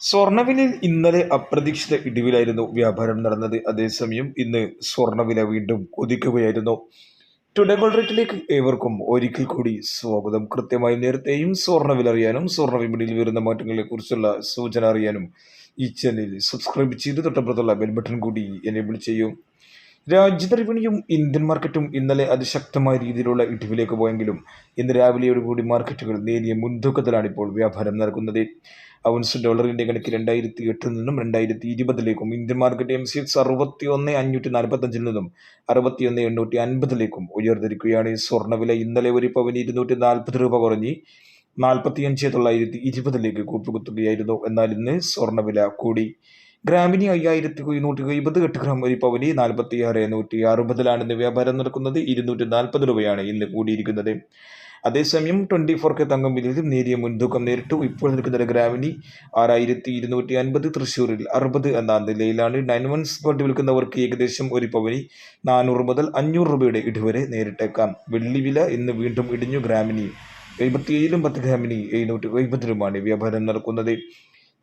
സ്വർണവിലയിൽ ഇന്നലെ അപ്രതീക്ഷിത ഇടിവിലായിരുന്നു വ്യാപാരം നടന്നത്. അതേസമയം ഇന്ന് സ്വർണവില വീണ്ടും കുതിക്കുകയായിരുന്നു. ടുഡേ ഗോൾഡ് റേറ്റിലേക്ക് ഏവർക്കും ഒരിക്കൽ കൂടി സ്വാഗതം. കൃത്യമായി നേരത്തെയും സ്വർണവില അറിയാനും സ്വർണ വിപണിയിൽ വരുന്ന മാറ്റങ്ങളെക്കുറിച്ചുള്ള സൂചന അറിയാനും ഈ ചാനൽ സബ്സ്ക്രൈബ് ചെയ്ത് തൊട്ടപ്പുറത്തുള്ള ബെൽബട്ടൺ കൂടി എനേബിൾ ചെയ്യും. രാജ്യത്തെ വിപണിയും ഇന്ത്യൻ മാർക്കറ്റും ഇന്നലെ അതിശക്തമായ രീതിയിലുള്ള ഇടിവിലേക്ക് പോയെങ്കിലും ഇന്ന് രാവിലെയോടുകൂടി മാർക്കറ്റുകൾ നേരിയ മുൻതൂക്കത്തിലാണ് ഇപ്പോൾ വ്യാപാരം നടക്കുന്നത്. ഔൺസ് ഡോളറിന്റെ കണക്ക് രണ്ടായിരത്തി എട്ടിൽ നിന്നും രണ്ടായിരത്തി ഇരുപതിലേക്കും Indian market M C X അറുപത്തി ഒന്ന് അഞ്ഞൂറ്റി നാൽപ്പത്തഞ്ചിൽ നിന്നും അറുപത്തി ഒന്ന് എണ്ണൂറ്റി അൻപതിലേക്കും ഉയർന്നിരിക്കുകയാണ്. സ്വർണവില ഇന്നലെ ഒരു പവന് ഇരുന്നൂറ്റി നാൽപ്പത് രൂപ കുറഞ്ഞ് നാൽപ്പത്തിയഞ്ച് തൊള്ളായിരത്തി ഇരുപതിലേക്ക് കൂപ്പുകുത്തുകയായിരുന്നു. എന്നാൽ ഇന്ന് സ്വർണവില കൂടി ഗ്രാമിന് അയ്യായിരത്തി ഇരുന്നൂറ്റി ഇരുപത് എട്ട് ഗ്രാം ഒരു പവന് നാൽപ്പത്തി ആറ് നൂറ്റി അറുപതിലാണ് ഇന്ന് വ്യാപാരം നടക്കുന്നത്. ഇരുന്നൂറ്റി നാൽപ്പത് രൂപയാണ് ഇന്ന് കൂടിയിരിക്കുന്നത്. അതേസമയം ട്വന്റി ഫോർ കെ തങ്കം വിലയിൽ നേരിയ മുൻതൂക്കം നേരിട്ടു. ഇപ്പോൾ നിൽക്കുന്ന ഗ്രാമിനി ആറായിരത്തി ഇരുന്നൂറ്റി അൻപത് തൃശ്ശൂരിൽ അറുപത് എന്ന നിലയിലാണ്. നയൻ വൺ സ്പോട്ട് വിൽക്കുന്നവർക്ക് ഏകദേശം ഒരു പവനി നാനൂറ് മുതൽ അഞ്ഞൂറ് രൂപയുടെ ഇടിവരെ നേരിട്ടേക്കാം. വെള്ളി വില ഇന്ന് വീണ്ടും ഇടിഞ്ഞു. ഗ്രാമിനി എഴുപത്തിയേഴിലും പത്ത് ഗ്രാമിനി എഴുന്നൂറ്റി എഴുപതിലുമാണ് വ്യാപാരം നടക്കുന്നത്.